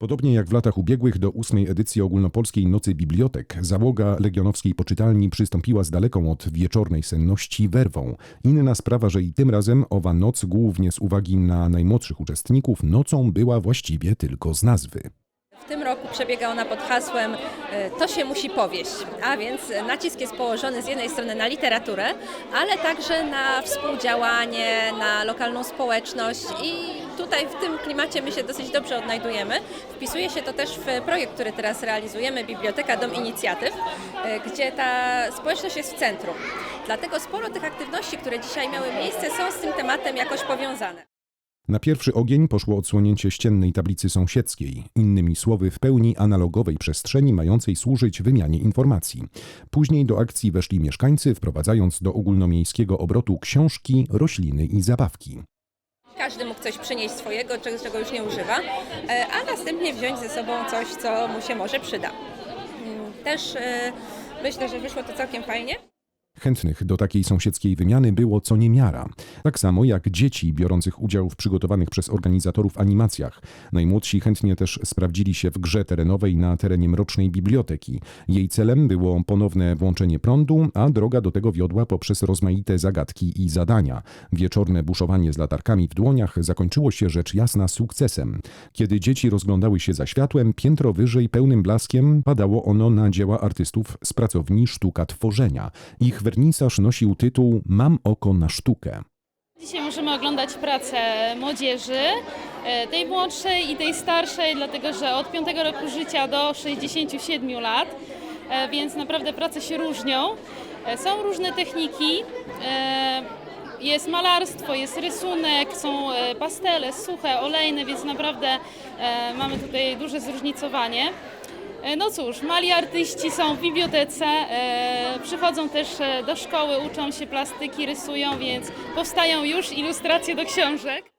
Podobnie jak w latach ubiegłych do ósmej edycji ogólnopolskiej Nocy Bibliotek, załoga legionowskiej poczytalni przystąpiła z daleką od wieczornej senności werwą. Inna sprawa, że i tym razem owa noc, głównie z uwagi na najmłodszych uczestników, nocą była właściwie tylko z nazwy. W tym roku przebiega ona pod hasłem e, To się musi powieść, a więc nacisk jest położony z jednej strony na literaturę, ale także na współdziałanie, na lokalną społeczność i tutaj w tym klimacie my się dosyć dobrze odnajdujemy. Wpisuje się to też w projekt, który teraz realizujemy, Biblioteka Dom Inicjatyw, e, gdzie ta społeczność jest w centrum. Dlatego sporo tych aktywności, które dzisiaj miały miejsce są z tym tematem jakoś powiązane. Na pierwszy ogień poszło odsłonięcie ściennej tablicy sąsiedzkiej, innymi słowy w pełni analogowej przestrzeni mającej służyć wymianie informacji. Później do akcji weszli mieszkańcy, wprowadzając do ogólnomiejskiego obrotu książki, rośliny i zabawki. Każdy coś przynieść swojego, czego, czego już nie używa, e, a następnie wziąć ze sobą coś, co mu się może przyda. Mm, Też e, myślę, że wyszło to całkiem fajnie. Chętnych do takiej sąsiedzkiej wymiany było co niemiara. Tak samo jak dzieci biorących udział w przygotowanych przez organizatorów animacjach. Najmłodsi chętnie też sprawdzili się w grze terenowej na terenie Mrocznej Biblioteki. Jej celem było ponowne włączenie prądu, a droga do tego wiodła poprzez rozmaite zagadki i zadania. Wieczorne buszowanie z latarkami w dłoniach zakończyło się rzecz jasna sukcesem. Kiedy dzieci rozglądały się za światłem, piętro wyżej pełnym blaskiem padało ono na dzieła artystów z pracowni Sztuka Tworzenia. Ich wernisaż nosił tytuł Mam oko na sztukę. Dzisiaj możemy oglądać pracę młodzieży, e, tej młodszej i tej starszej, dlatego że od 5 roku życia do 67 lat, e, więc naprawdę prace się różnią. E, Są różne techniki, jest malarstwo, jest rysunek, są pastele suche, olejne, więc naprawdę mamy tutaj duże zróżnicowanie. E, No cóż, mali artyści są w bibliotece, e, przychodzą też e, do szkoły, uczą się plastyki, rysują, więc powstają już ilustracje do książek.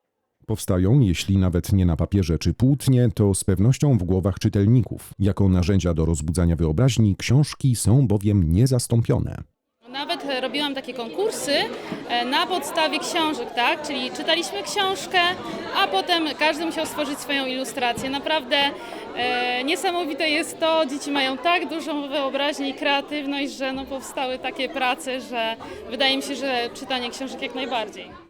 Powstają, jeśli nawet nie na papierze czy płótnie, to z pewnością w głowach czytelników. Jako narzędzia do rozbudzania wyobraźni książki są bowiem niezastąpione. Nawet e, robiłam takie konkursy e, na podstawie książek, tak? Czyli czytaliśmy książkę, a potem każdy musiał stworzyć swoją ilustrację. Naprawdę e, niesamowite jest to, dzieci mają tak dużą wyobraźnię i kreatywność, że no powstały takie prace, że wydaje mi się, że czytanie książek jak najbardziej.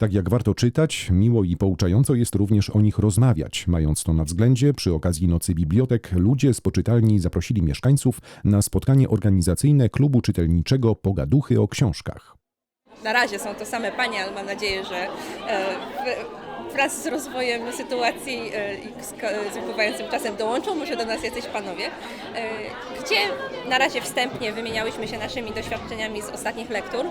Tak jak warto czytać, miło i pouczająco jest również o nich rozmawiać. Mając to na względzie, przy okazji Nocy Bibliotek ludzie z poczytalni zaprosili mieszkańców na spotkanie organizacyjne klubu czytelniczego Pogaduchy o książkach. Na razie są to same panie, ale mam nadzieję, że e, wraz z rozwojem sytuacji e, i z upływającym czasem dołączą może do nas jacyś panowie, e, gdzie na razie wstępnie wymieniałyśmy się naszymi doświadczeniami z ostatnich lektur.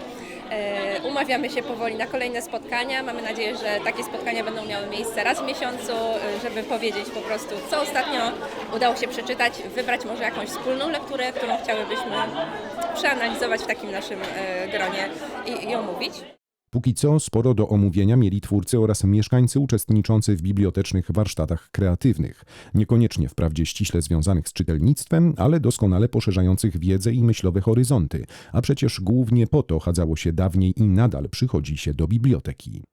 E, Umawiamy się powoli na kolejne spotkania. Mamy nadzieję, że takie spotkania będą miały miejsce raz w miesiącu, e, żeby powiedzieć po prostu, co ostatnio udało się przeczytać, wybrać może jakąś wspólną lekturę, którą chciałybyśmy przeanalizować w takim naszym e, gronie i, i omówić. Póki co sporo do omówienia mieli twórcy oraz mieszkańcy uczestniczący w bibliotecznych warsztatach kreatywnych. Niekoniecznie wprawdzie ściśle związanych z czytelnictwem, ale doskonale poszerzających wiedzę i myślowe horyzonty. A przecież głównie po to chadzało się dawniej i nadal przychodzi się do biblioteki.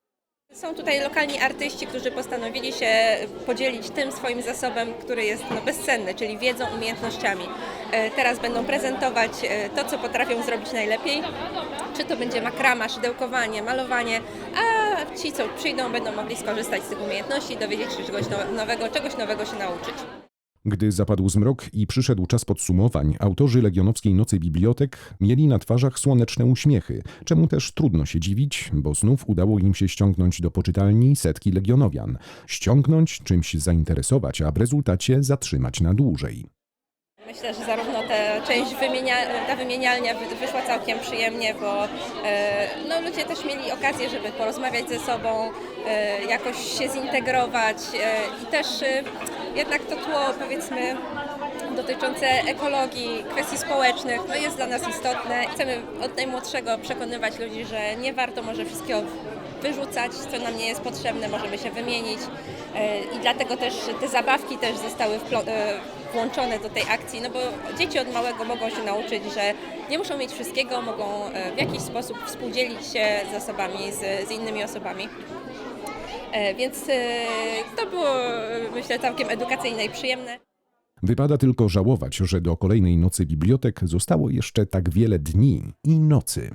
Są tutaj lokalni artyści, którzy postanowili się podzielić tym swoim zasobem, który jest no, bezcenny, czyli wiedzą, umiejętnościami. E, Teraz będą prezentować e, to, co potrafią zrobić najlepiej. Czy to będzie makrama, szydełkowanie, malowanie, a ci, co przyjdą, będą mogli skorzystać z tych umiejętności, dowiedzieć się czegoś now- nowego, czegoś nowego się nauczyć. Gdy zapadł zmrok i przyszedł czas podsumowań, autorzy Legionowskiej Nocy Bibliotek mieli na twarzach słoneczne uśmiechy, czemu też trudno się dziwić, bo znów udało im się ściągnąć do poczytalni setki legionowian. Ściągnąć, czymś zainteresować, a w rezultacie zatrzymać na dłużej. Myślę, że zarówno ta część wymienia, ta wymienialnia wy- wyszła całkiem przyjemnie, bo e, no, ludzie też mieli okazję, żeby porozmawiać ze sobą, e, jakoś się zintegrować e, i też jednak to tło powiedzmy dotyczące ekologii, kwestii społecznych, no jest dla nas istotne. Chcemy od najmłodszego przekonywać ludzi, że nie warto może wszystkiego wyrzucać, co nam nie jest potrzebne, możemy się wymienić E, i dlatego też te zabawki też zostały e, włączone do tej akcji, no bo dzieci od małego mogą się nauczyć, że nie muszą mieć wszystkiego, mogą e, w jakiś sposób współdzielić się zasobami z, z innymi osobami. E, Więc e, to było, myślę, całkiem edukacyjne i przyjemne. Wypada tylko żałować, że do kolejnej nocy bibliotek zostało jeszcze tak wiele dni i nocy.